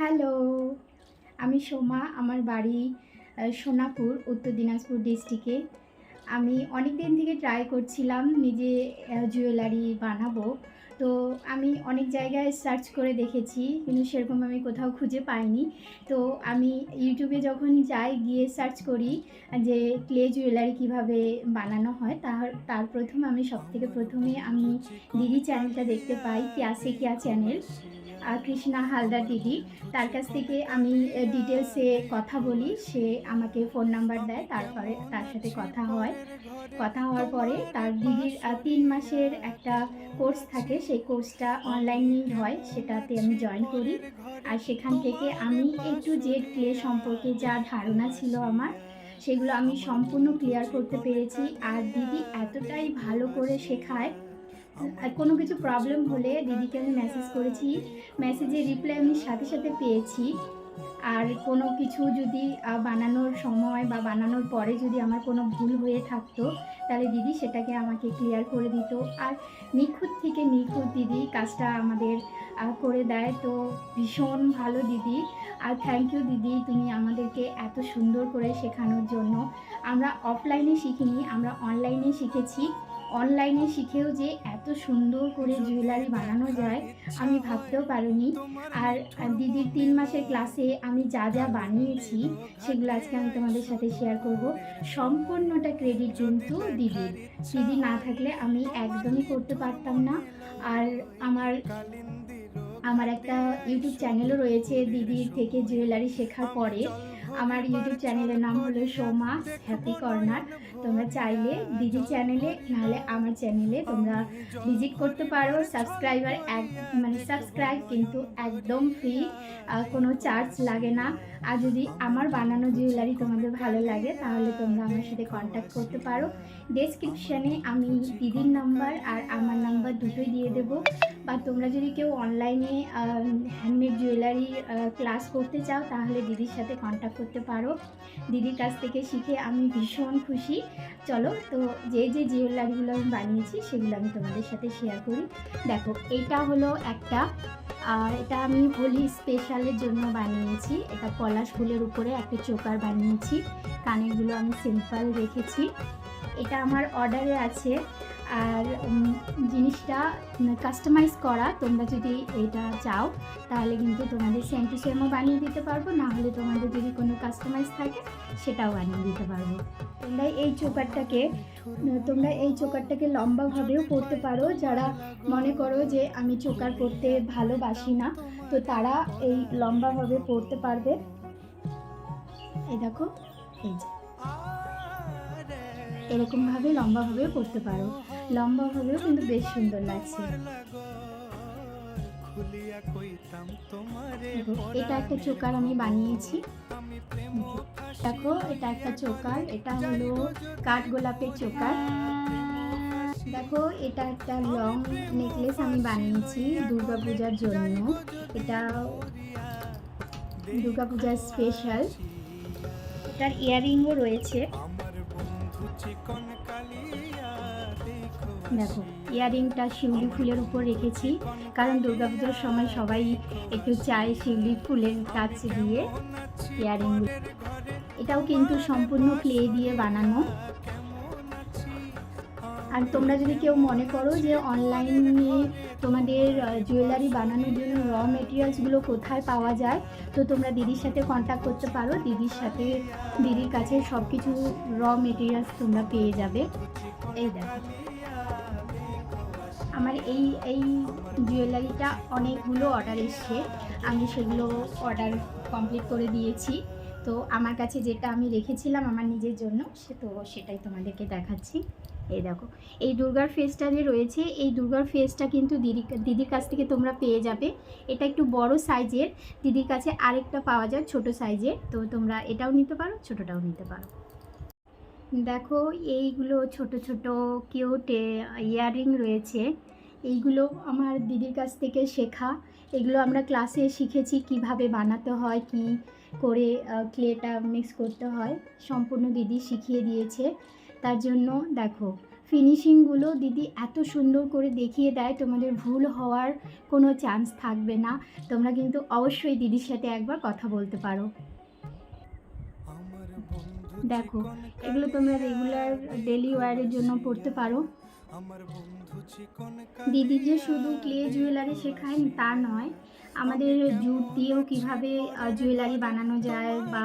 Hello, আমি সোমা, আমার বাড়ি সোনাপুর, উত্তর দিনাজপুর ডিস্ট্রিক্টে আমি অনেক দিন থেকে ট্রাই করছিলাম নিজে জুয়েলারি বানাবো। তো আমি অনেক জায়গায় সার্চ করে দেখেছি, কিন্তু সেরকম আমি কোথাও খুঁজে পাইনি। তো আমি ইউটিউবে যখন যাই, গিয়ে সার্চ করি যে ক্লে জুয়েলারি কীভাবে বানানো হয়, তার তার প্রথম আমি সবথেকে প্রথমে আমি দিদি চ্যানেলটা দেখতে পাই কিয়া সে কিয়া চ্যানেল কৃষ্ণা হালদার দিদি তার কাছ থেকে আমি ডিটেলসে কথা বলি। সে আমাকে ফোন নাম্বার দেয়, তারপরে তার সাথে কথা হয়। কথা হওয়ার পরে তার দিদির তিন মাসের একটা কোর্স থাকে। সেই কোর্সটা অনলাইনেই হয়। সেটাতে আমি জয়েন করি। আর সেখান থেকে আমি একটু জেড ক্লে সম্পর্কে যা ধারণা ছিল আমার, সেগুলো আমি সম্পূর্ণ ক্লিয়ার করতে পেরেছি। আর দিদি এতটাই ভালো করে শেখায় আর কোনো কিছু প্রবলেম হলে দিদিকে আমি মেসেজ করেছি। মেসেজের রিপ্লাই আমি সাথে সাথে পেয়েছি। আর কোনো কিছু যদি বানানোর সময় বা বানানোর পরে যদি আমার কোনো ভুল হয়ে থাকতো, তাহলে দিদি সেটাকে আমাকে ক্লিয়ার করে দিত। আর নিখুঁত থেকে নিখুঁত দিদি কাজটা আমাদের করে দেয়। তো ভীষণ ভালো দিদি। আর থ্যাংক ইউ দিদি, তুমি আমাদেরকে এত সুন্দর করে শেখানোর জন্য। আমরা অফলাইনে শিখিনি, আমরা অনলাইনে শিখেছি। অনলাইনে শিখেও যে এত সুন্দর করে জুয়েলারি বানানো যায়, আমি ভাবতেও পারিনি। আর দিদির তিন মাসের ক্লাসে আমি যা যা বানিয়েছি, সেগুলো আজকে আমি তোমাদের সাথে শেয়ার করব। সম্পূর্ণটা ক্রেডিট কিন্তু দিদির। দিদি না থাকলে আমি একদমই করতে পারতাম না। আর আমার আমার একটা ইউটিউব চ্যানেলও রয়েছে দিদির থেকে জুয়েলারি শেখার পরে। আমার ইউটিউব চ্যানেলের নাম হলো সোমা হ্যাপি কর্নার তোমরা চাইলে ডিজি চ্যানেলে নাহলে আমার চ্যানেলে তোমরা ভিজিট করতে পারো। সাবস্ক্রাইবার এক মানে সাবস্ক্রাইব কিন্তু একদম ফ্রি কোনো চার্জ লাগে না। আর যদি আমার বানানো জুয়েলারি তোমাদের ভালো লাগে তাহলে তোমরা আমার সাথে কন্ট্যাক্ট করতে পারো। ডেসক্রিপশানে আমি দিদির নাম্বার আর আমার নাম্বার দুটোই দিয়ে দেবো। বা তোমরা যদি কেউ অনলাইনে হ্যান্ডমেড জুয়েলারি ক্লাস করতে চাও, তাহলে দিদির সাথে কন্ট্যাক্ট করতে পারো। দিদির কাছ থেকে শিখে আমি ভীষণ খুশি। চলো, তো যে যে জুয়েলারিগুলো আমি বানিয়েছি, সেগুলো আমি তোমাদের সাথে শেয়ার করি। দেখো, এটা হলো একটা আর এটা আমি হোলি স্পেশালের জন্য বানিয়েছি। এটা পলাশ ফুলের উপরে একটা চোকার বানিয়েছি। কানেরগুলো আমি সিম্পল রেখেছি। এটা আমার অর্ডারে আছে। আর জিনিসটা কাস্টমাইজ করা। তোমরা যদি এটা চাও, তাহলে কিন্তু তোমাদের সেম টু সেমও বানিয়ে দিতে পারব। না হলে তোমাদের যদি কোনো কাস্টমাইজ থাকে, সেটাও বানিয়ে দিতে পারব। তোমরা এই চোকারটাকে তোমরা এই চোকারটাকে লম্বাভাবেও পরতে পারো। যারা মনে করো যে আমি চোকার পরতে ভালোবাসি না, তো তারা এই লম্বাভাবে পরতে পারবে। এই দেখো, এই যে। এরকমভাবে লম্বাভাবেও পরতে পারো। লম্বাভাবেও কিন্তু বেশ সুন্দর লাগছে। এটা একটা চোকার আমি বানিয়েছি। দেখো, এটা একটা চোকার, এটা হলো কাঠ গোলাপের চোকার। দেখো, এটা একটা লং নেকলেস আমি বানিয়েছি দুর্গা পূজার জন্য। এটা দুর্গা পূজার স্পেশাল। এটার ইয়াররিংও রয়েছে। দেখো ইয়াররিংটা শিউলি ফুলের উপর রেখেছি কারণ দুর্গাপুজোর সময় সবাই একটু চায় শিউলি ফুলের কাছ দিয়ে ইয়াররিং এটাও কিন্তু সম্পূর্ণ ক্লে দিয়ে বানানো। আর তোমরা যদি কেউ মনে করো যে অনলাইনে তোমাদের জুয়েলারি বানানোর জন্য র মেটেরিয়ালসগুলো কোথায় পাওয়া যায়? তো তোমরা দিদির সাথে কন্ট্যাক্ট করতে পারো। দিদির সাথে, দিদির কাছে সব কিছু র মেটেরিয়ালস তোমরা পেয়ে যাবে। এই দেখো। আমার এই এই জুয়েলারিটা অনেকগুলো অর্ডার এসছে। আমি সেগুলো অর্ডার কমপ্লিট করে দিয়েছি। তো আমার কাছে যেটা আমি রেখেছিলাম আমার নিজের জন্য, সে তো সেটাই তোমাদেরকে দেখাচ্ছি। এই দেখো, এই দুর্গার ফেসটা যে রয়েছে, এই দুর্গার ফেসটা কিন্তু দিদি, দিদির কাছ থেকে তোমরা পেয়ে যাবে। এটা একটু বড় সাইজের দিদির কাছে আরেকটা পাওয়া যায় ছোট সাইজের তো তোমরা এটাও নিতে পারো, ছোটটাও নিতে পারো। দেখো, এইগুলো ছোট ছোট কিউট ইয়াররিং রয়েছে। এইগুলো আমার দিদির কাছ থেকে শেখা। এগুলো আমরা ক্লাসে শিখেছি কীভাবে বানাতে হয়, কি করে ক্লেটা মিক্স করতে হয়। সম্পূর্ণ দিদি শিখিয়ে দিয়েছে। তার জন্য দেখো। ফিনিশিংগুলো দিদি এত সুন্দর করে দেখিয়ে দেয়, তোমাদের ভুল হওয়ার কোনো চান্স থাকবে না। তোমরা কিন্তু অবশ্যই দিদির সাথে একবার কথা বলতে পারো। দেখো, এগুলো তোমরা রেগুলার ডেলি ওয়ারের জন্য পড়তে পারো। দিদি যে শুধু ক্লে জুয়েলারি শেখায়, তা নয় আমাদের জুট দিয়েও কীভাবে জুয়েলারি বানানো যায় বা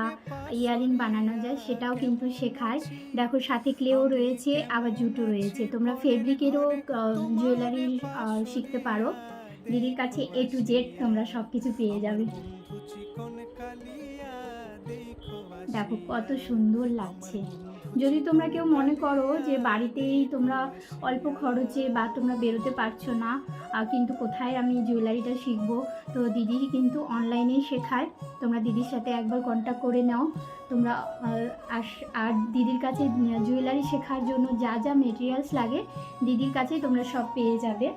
ইয়ারিং বানানো যায় সেটাও কিন্তু শেখায়। দেখো, সাথে ক্লেও রয়েছে, আবার জুটও রয়েছে। তোমরা ফেব্রিকেরও জুয়েলারি শিখতে পারো। দিদির কাছে এ টু জেড তোমরা সব কিছু পেয়ে যাবে। দেখো, কত সুন্দর লাগছে। যদি তোমরা কেউ মনে করো যে বাড়িতেই তোমরা অল্প খরচে বা তোমরা বেরোতে পারছ না কিন্তু কোথায় আমি জুয়েলারিটা শিখব, তো দিদি কিন্তু অনলাইনেই শেখায়। তোমরা দিদির সাথে একবার কন্ট্যাক্ট করে নাও। তোমরা আর দিদির কাছে জুয়েলারি শেখার জন্য যা যা মেটেরিয়ালস লাগে, দিদির কাছেই তোমরা সব পেয়ে যাবে।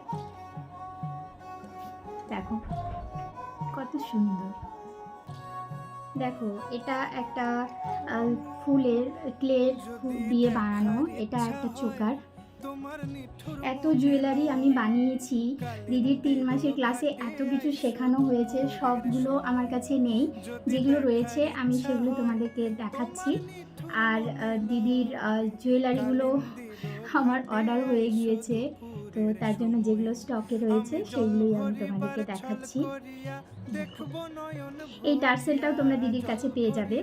দেখো, কত সুন্দর। দেখো, এটা একটা ফুলের ক্লের দিয়ে বানানো। এটা একটা চোকার। এত জুয়েলারি আমি বানিয়েছি। দিদির তিন মাসের ক্লাসে এত কিছু শেখানো হয়েছে, সবগুলো আমার কাছে নেই। যেগুলো রয়েছে, আমি সেগুলো তোমাদেরকে দেখাচ্ছি। আর দিদির জুয়েলারিগুলো আমার অর্ডার হয়ে গিয়েছে। তো তার জন্য যেগুলো স্টকে রয়েছে সেগুলোই আমি তোমাদেরকে দেখাচ্ছি। এই টার্সেলটাও তোমরা দিদির কাছে পেয়ে যাবে।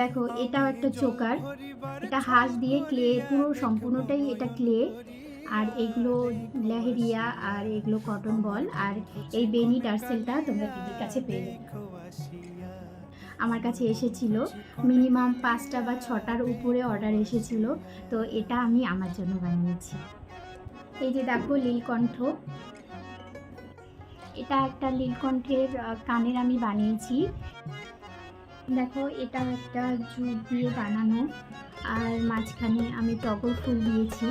দেখো এটাও একটা চোকার। এটা হাঁস দিয়ে ক্লে পুরো সম্পূর্ণটাই এটা ক্লে। আর এগুলো লেহেরিয়া আর এগুলো কটন বল আর এই বেনি টার্সেলটা তোমরা দিদির কাছে পেয়ে যাবে। আমার কাছে এসেছিল। মিনিমাম পাঁচটা বা ছটার উপরে অর্ডার এসেছিল। তো এটা আমি আমার জন্য বানিয়েছি। এই যে দেখো লীলকণ্ঠ এটা একটা লীলকণ্ঠের কানের আমি বানিয়েছি। দেখো, এটা একটা জুট দিয়ে বানানো। আর মাঝখানে আমি টগর ফুল দিয়েছি।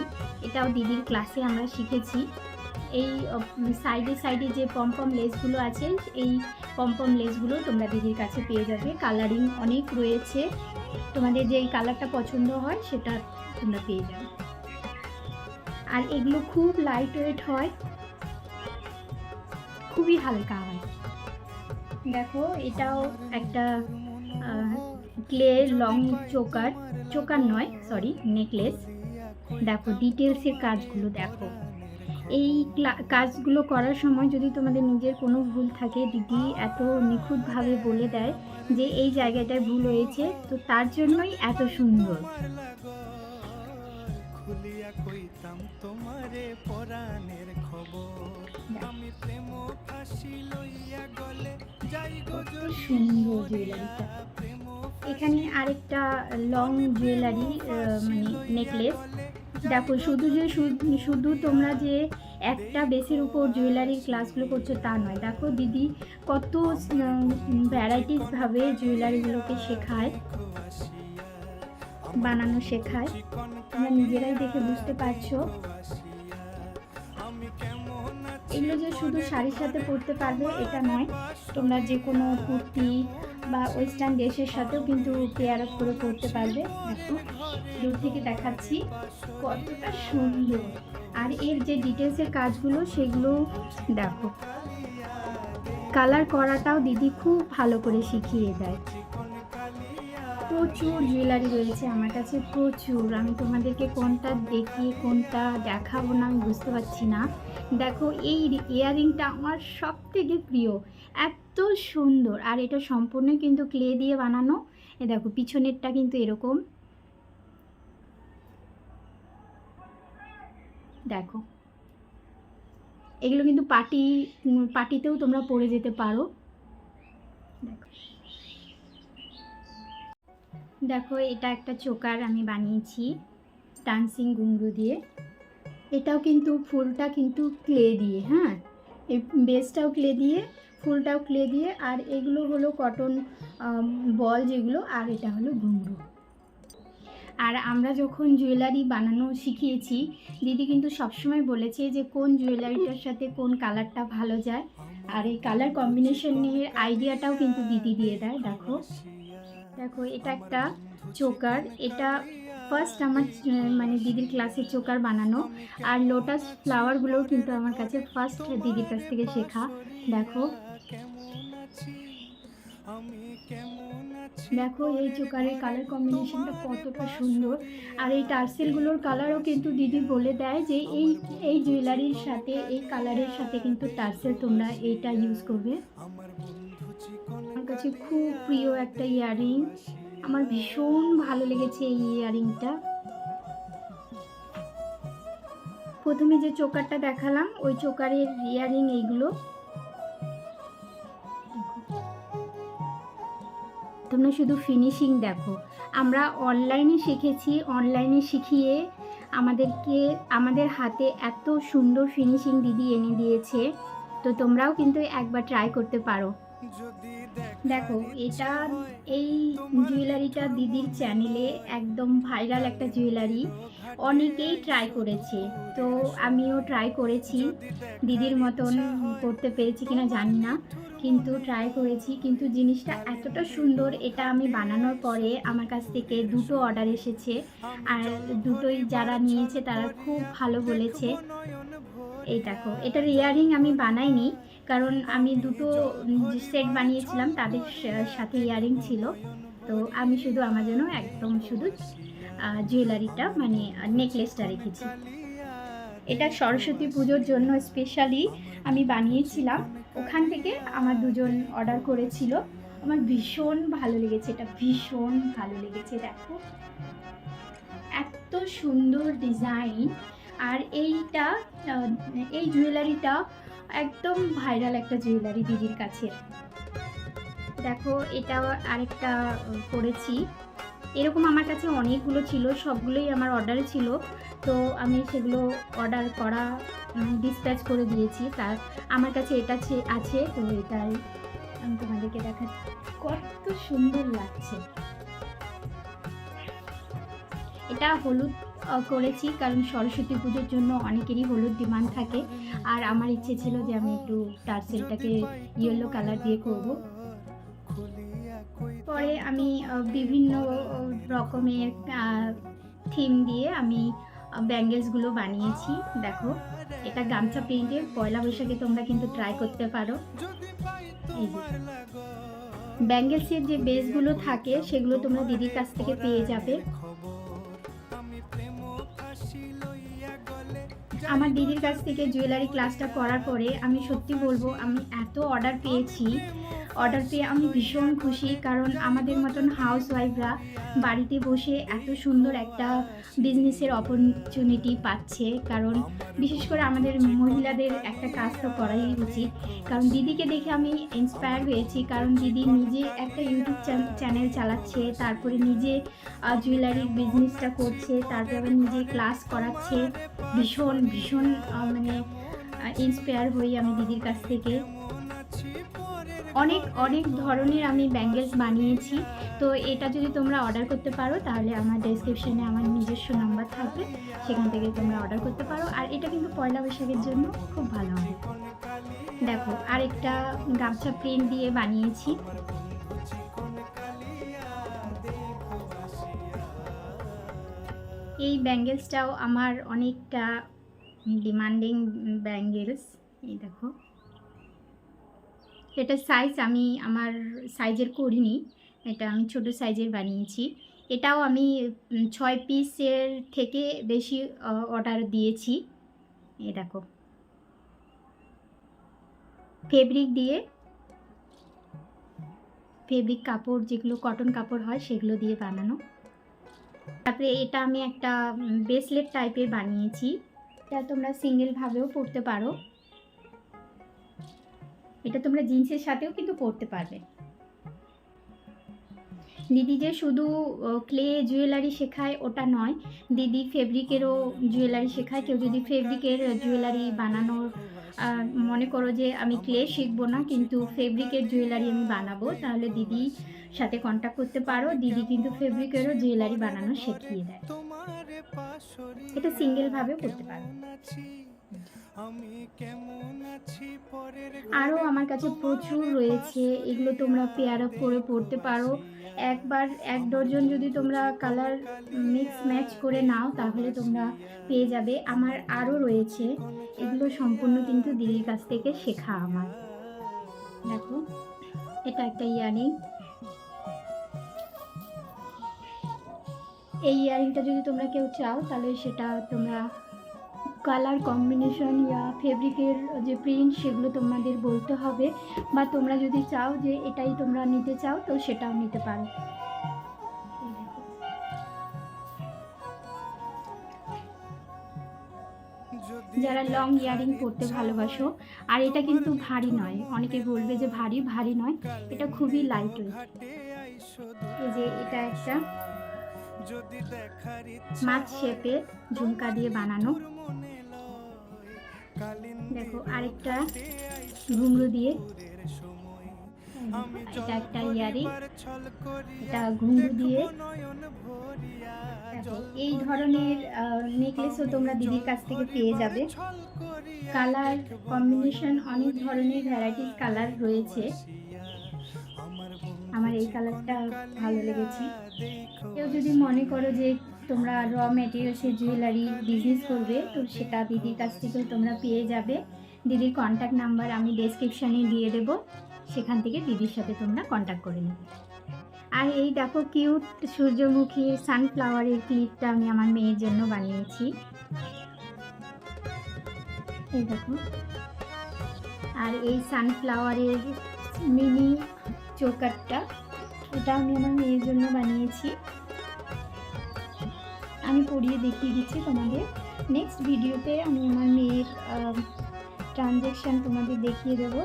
এটাও দিদির ক্লাসে আমরা শিখেছি। এই সাইডে সাইডে যে পম্পম লেসগুলো আছে, এই পম্পম লেসগুলো তোমরা দিদির কাছে পেয়ে যাবে। কালারিং অনেক রয়েছে। তোমাদের যে কালারটা পছন্দ হয়, সেটা তোমরা পেয়ে যাবে। আর এগুলো খুব লাইট ওয়েট হয়। খুবই হালকা হয় দেখো, এটাও একটা ক্লে লং চোকার চোকার নয় সরি নেকলেস দেখো ডিটেলসের কাজগুলো দেখো। এই কাজগুলো করার সময় যদি তোমাদের নিজের কোনো ভুল থাকে, দিদি এত নিখুঁতভাবে বলে দেয় যে এই জায়গাটায় ভুল হয়েছে, তো তার জন্যই এত সুন্দর। খুলিয়া কইতাম তোমারে পরাণের খবর। আমি প্রেম ফাঁসি লইয়া গলে যাই গো প্রেম এখানে আরেকটা লং জুয়েলারি মানে নেকলেস দেখো শুধু যে শুধু তোমরা যে একটা বেসের উপর জুয়েলারির ক্লাসগুলো করছ তা নয়। দেখো দিদি কত ভ্যারাইটিসভাবে জুয়েলারিগুলোকে শেখায়। বানানো শেখায়। তোমরা নিজেরাই দেখে বুঝতে পারছ। এগুলো যে শুধু শাড়ির সাথে পরতে পারবে, এটা নয়। তোমরা যে কোনো কুর্তি বা ওয়েস্টার্ন ড্রেসের সাথেও কিন্তু পেয়ার আপ করে পরতে পারবে। দূর থেকে দেখাচ্ছি কতটা সুন্দর। আর এর যে ডিটেলসের কাজগুলো, সেগুলো দেখো। কালার করাটাও দিদি খুব ভালো করে শিখিয়ে দেয়। প্রচুর জুয়েলারি রয়েছে আমার কাছে, প্রচুর। আমি তোমাদেরকে কোনটা দেখিয়ে কোনটা দেখাবো না, আমি বুঝতে পারছি না। দেখো, এই ইয়াররিংটা আমার সব থেকে প্রিয়। এত সুন্দর। আর এটা সম্পূর্ণ কিন্তু ক্লে দিয়ে বানানো। এ দেখো, পিছনেরটা কিন্তু এরকম। দেখো। এগুলো কিন্তু পার্টি পার্টিতেও তোমরা পরে যেতে পারো। দেখো। দেখো, এটা একটা চোকার আমি বানিয়েছি, ডান্সিং ঘুংরু দিয়ে। এটাও কিন্তু ফুলটা কিন্তু ক্লে দিয়ে হ্যাঁ? এই বেসটাও ক্লে দিয়ে, ফুলটাও ক্লে দিয়ে, আর এগুলো হলো কটন বল যেগুলো, আর এটা হলো ঘুংরু আর আমরা যখন জুয়েলারি বানানো শিখিয়েছি, দিদি কিন্তু সবসময় বলেছে যে কোন জুয়েলারিটার সাথে কোন কালারটা ভালো যায়। আর এই কালার কম্বিনেশনের আইডিয়াটাও কিন্তু দিদি দিয়ে দেয়, দেখো। দেখো, এটা একটা চোকার। এটা ফার্স্ট আমার মানে দিদির ক্লাসে চোকার বানানো। আর লোটাস ফ্লাওয়ারগুলোও কিন্তু আমার কাছে ফার্স্ট দিদির কাছ থেকে শেখা। দেখো। দেখো, এই চোকারের কালার কম্বিনেশনটা কতটা সুন্দর। আর এই টার্সেলগুলোর কালারও কিন্তু দিদি বলে দেয় যে এই এই জুয়েলারির সাথে, এই কালারের সাথে কিন্তু টার্সেল তোমরা এইটা ইউজ করবে। কাছে খুব প্রিয় একটা ইয়াররিং। আমার ভীষণ ভালো লেগেছে এই ইয়াররিংটা। প্রথমে যে চোকারটা দেখালাম, ওই চোকারের ইয়াররিং এইগুলো। তোমরা শুধু ফিনিশিং দেখো। আমরা অনলাইনে শিখেছি অনলাইনে শিখিয়ে আমাদেরকে, আমাদের হাতে এত সুন্দর ফিনিশিং দিদি এনে দিয়েছে। তো তোমরাও কিন্তু একবার ট্রাই করতে পারো। দেখো, এটা এই জুয়েলারিটা দিদির চ্যানেলে একদম ভাইরাল একটা জুয়েলারি অনেকেই ট্রাই করেছে। তো আমিও ট্রাই করেছি। দিদির মতন করতে পেরেছি কিনা জানি না, কিন্তু ট্রাই করেছি। কিন্তু জিনিসটা এতটা সুন্দর, এটা আমি বানানোর পরে আমার কাছ থেকে দুটো অর্ডার এসেছে। আর দুটোই যারা নিয়েছে তারা খুব ভালো বলেছে। এই দেখো এটার ইয়াররিং আমি বানাইনি। কারণ আমি দুটো সেট বানিয়েছিলাম তাদের সাথে ইয়ারিং ছিল। তো আমি শুধু আমার জন্য একদম শুধু জুয়েলারিটা মানে নেকলেসটা রেখেছি। এটা সরস্বতী পুজোর জন্য স্পেশালি আমি বানিয়েছিলাম। ওখান থেকে আমার দুজন অর্ডার করেছিল। আমার ভীষণ ভালো লেগেছে এটা, ভীষণ ভালো লেগেছে, দেখো। এত সুন্দর ডিজাইন আর এইটা এই জুয়েলারিটা একদম ভাইরাল একটা জুয়েলারি দিদির কাছে। দেখো এটা আরেকটা করেছি এরকম আমার কাছে অনেকগুলো ছিল, সবগুলোই আমার অর্ডারে ছিল। তো আমি সেগুলো অর্ডার করা ডিসপ্যাচ করে দিয়েছি। তার, আমার কাছে এটা আছে। তো এটাই আমি তোমাদেরকে দেখাচ্ছি। কত সুন্দর লাগছে। এটা হলুদ করেছি, কারণ সরস্বতী পুজোর জন্য অনেকেরই হলুদ ডিমান্ড থাকে। আর আমার ইচ্ছে ছিল যে আমি একটু টার্সেলটাকে ইয়েলো কালার দিয়ে করব। পরে আমি বিভিন্ন রকমের থিম দিয়ে আমি ব্যাঙ্গেলসগুলো বানিয়েছি। দেখো, এটা গামছা প্রিন্টের পয়লা বৈশাখে তোমরা কিন্তু ট্রাই করতে পারো। যে। ব্যাঙ্গেলসের যে বেসগুলো থাকে, সেগুলো তোমরা দিদির কাছ থেকে পেয়ে যাবে। আমার দিদির কাছ থেকে জুয়েলারি ক্লাসটা করার পরে আমি সত্যি বলব, আমি এত অর্ডার পেয়েছি। অর্ডার পেয়ে আমি ভীষণ খুশি, কারণ আমাদের মতন হাউস ওয়াইফরা বাড়িতে বসে এত সুন্দর একটা বিজনেসের অপরচুনিটি পাচ্ছে। কারণ বিশেষ করে আমাদের মহিলাদের একটা কাজ তো করাই উচিত। কারণ দিদিকে দেখে আমি ইন্সপায়ার হয়েছি, কারণ দিদি নিজে একটা ইউটিউব চ্যানেল চালাচ্ছে, তারপরে নিজে জুয়েলারির বিজনেসটা করছে, তারপরে নিজে ক্লাস করাচ্ছে। ভীষণ ভীষণ মানে ইন্সপায়ার হই আমি দিদির কাছ থেকে। অনেক অনেক ধরনের আমি ব্যাঙ্গেলস বানিয়েছি। তো এটা যদি তোমরা অর্ডার করতে পারো, তাহলে আমার ডেসক্রিপশনে আমার নিজস্ব নাম্বার থাকবে। সেখান থেকে তোমরা অর্ডার করতে পারো। আর এটা কিন্তু পয়লা বৈশাখের জন্য খুব ভালো হয়। দেখো, আরেকটা গামছা প্রিন্ট দিয়ে বানিয়েছি। এই ব্যাঙ্গেলসটাও আমার অনেকটা ডিমান্ডিং ব্যাঙ্গেলস। এই দেখো। এটা সাইজ আমি আমার সাইজের করিনি, এটা আমি ছোট সাইজের বানিয়েছি। এটাও আমি ছয় পিসের থেকে বেশি অর্ডার দিয়েছি। এই দেখো। ফেব্রিক দিয়ে ফেব্রিক কাপড়, যেগুলো কটন কাপড় হয়, সেগুলো দিয়ে বানানো। তারপরে এটা আমি একটা ব্রেসলেট টাইপের বানিয়েছি। এটা তোমরা সিঙ্গেলভাবেও পরতে পারো। এটা তোমরা জিন্সের সাথেও কিন্তু পরতে পারবে। দিদি যে শুধু ক্লে জুয়েলারি শেখায়, ওটা নয়। দিদি ফেব্রিকেরও জুয়েলারি শেখায়। কেউ যদি ফেব্রিকের জুয়েলারি বানানোর মনে করো যে আমি ক্লে শিখব না, কিন্তু ফেব্রিকের জুয়েলারি আমি বানাবো, তাহলে দিদি সাথে কন্ট্যাক্ট করতে পারো। দিদি কিন্তু ফেব্রিকেরও জুয়েলারি বানানো শিখিয়ে দেয়। এটা সিঙ্গেলভাবেও করতে পারো। আরও আমার কাছে প্রচুর রয়েছে এগুলো তোমরা পেয়ার আপ করে পড়তে পারো। একবার এক ডজন যদি তোমরা কালার মিক্স ম্যাচ করে নাও তাহলে তোমরা পেয়ে যাবে। আমার আরও রয়েছে এগুলো সম্পূর্ণ কিন্তু দিদির কাছ থেকে শেখা আমার। দেখো এটা একটা ইয়ারিং। এই ইয়ারিংটা যদি তোমরা কেউ চাও তাহলে সেটা তোমরা কালার কম্বিনেশন ইয়া ফেব্রিকের যে প্রিন্ট সেগুলো তোমাদের বলতে হবে বা তোমরা যদি চাও যে এটাই তোমরা নিতে চাও তো সেটাও নিতে পারো। যারা লং ইয়ারিং পরতে ভালোবাসো আর এটা কিন্তু ভারী নয় অনেকে বলবে যে ভারী ভারী নয় এটা খুবই লাইট ওয়েট এই যে এটা একটা মাছ শেপের ঝুমকা দিয়ে বানানো। দেখো আরেকটা আইসো দিয়ে। এটা একটা ইয়ারিং। এটা ঘুংরু দিয়ে এই ধরনের নেকলেসও তোমরা দিদির কাছ থেকে পেয়ে যাবে। কালার কম্বিনেশন অনেক ধরনের ভ্যারাইটিস কালার রয়েছে। আমার এই কালারটা ভালো লেগেছে। কেউ যদি মনে করো যে তোমরা র ম্যাটেরিয়ালসের জুয়েলারি বিজনেস করবে, তো সেটা দিদির কাছ থেকেও তোমরা পেয়ে যাবে। দিদির কন্ট্যাক্ট নাম্বার আমি ডেসক্রিপশানে দিয়ে দেবো। সেখান থেকে দিদির সাথে তোমরা কন্ট্যাক্ট করে নেবে। আর এই দেখো কিউট সূর্যমুখীর সানফ্লাওয়ারের ক্লিপটা আমি আমার মেয়ের জন্য বানিয়েছি। এই দেখো। আর এই সানফ্লাওয়ারের মিনি চোকারটা এটা আমি আমার মেয়ের জন্য বানিয়েছি। আমি পরিয়ে দেখিয়ে দিচ্ছি তোমাদের। নেক্সট ভিডিওতে আমি আমার মেয়ের ট্রানজ্যাকশান তোমাদের দেখিয়ে দেবো।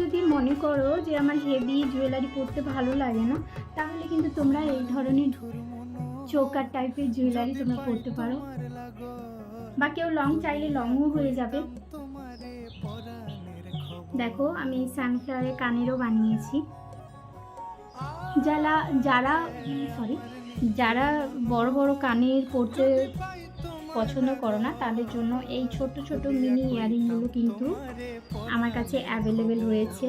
যদি মনে করো যে আমার হেভি জুয়েলারি পরতে ভালো লাগে না, তাহলে কিন্তু তোমরা এই ধরনের চৌকার টাইপের জুয়েলারি তোমরা পরতে পারো। বা কেউ লং চাইলে লংও হয়ে যাবে। দেখো, আমি সানফ্লাওয়ারের কানেরও বানিয়েছি। যারা যারা সরি যারা বড় বড় কানের পরতে পছন্দ করো না, তাদের জন্য এই ছোট ছোট মিনি ইয়ারিংগুলো কিন্তু আমার কাছে অ্যাভেলেবেল রয়েছে।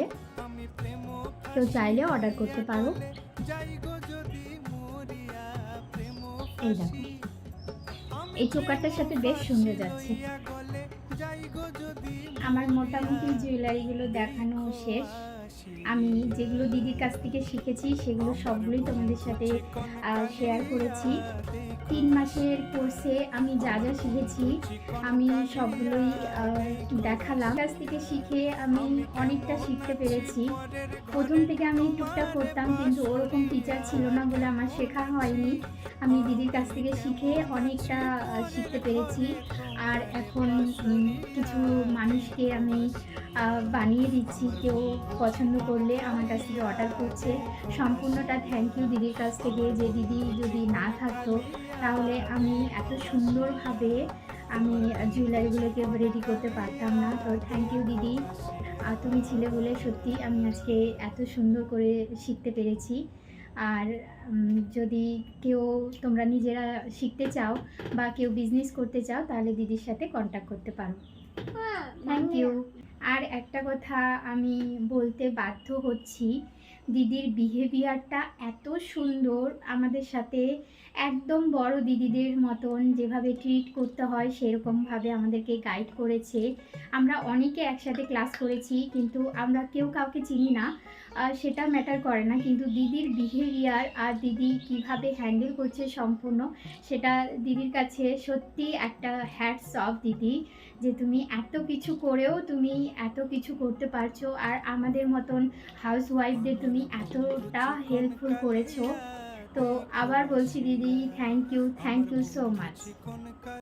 তো চাইলে অর্ডার করতে পারো। এই দেখো, এই চোকারটার সাথে বেশ সুন্দর যাচ্ছে। আমার মোটামুটি জুয়েলারিগুলো দেখানো শেষ। আমি যেগুলো দিদির কাছ থেকে শিখেছি, সেগুলো সবগুলোই তোমাদের সাথে শেয়ার করেছি। তিন মাসের কোর্সে আমি যা যা শিখেছি, আমি সবগুলোই দেখালাম। কাছ থেকে শিখে আমি অনেকটা শিখতে পেরেছি। প্রথম থেকে আমি টুকটাক করতাম, কিন্তু ওরকম টিচার ছিল না বলে আমার শেখা হয়নি। আমি দিদির কাছ থেকে শিখে অনেকটা শিখতে পেরেছি। আর এখন কিছু মানুষকে আমি বানিয়ে দিচ্ছি কেউ পছন্দ করলে আমার কাছ থেকে অর্ডার করছে। সম্পূর্ণটা থ্যাংক ইউ দিদির কাছ থেকে। যে দিদি যদি না থাকতো, তাহলে আমি এত সুন্দরভাবে আমি জুয়েলারিগুলোকে রেডি করতে পারতাম না। তো থ্যাংক ইউ দিদি। তুমি ছিলে বলে সত্যি আমি আজকে এত সুন্দর করে শিখতে পেরেছি। আর যদি কেউ তোমরা নিজেরা শিখতে চাও বা কেউ বিজনেস করতে চাও তাহলে দিদির সাথে কন্ট্যাক্ট করতে পারো। থ্যাংক ইউ আর একটা কথা আমি বলতে বাধ্য হচ্ছি দিদির বিহেভিয়ারটা এত সুন্দর আমাদের সাথে, একদম বড় দিদিদের মতন যেভাবে ট্রিট করতে হয় সেরকমভাবে আমাদেরকে গাইড করেছে। আমরা অনেকে একসাথে ক্লাস করেছি কিন্তু আমরা কেউ কাউকে চিনি না সেটা ম্যাটার করে না। কিন্তু দিদির বিহেভিয়ার আর দিদি কীভাবে হ্যান্ডেল করছে সম্পূর্ণ, সেটা দিদির কাছে সত্যি একটা হ্যাটস অফ দিদি। যে তুমি এত কিছু করেও তুমি এত কিছু করতে পারছ আর আমাদের মতন হাউস ওয়াইফদের তুমি এতটা হেল্পফুল করেছ। তো আবার বলছি দিদি thank you thank you so much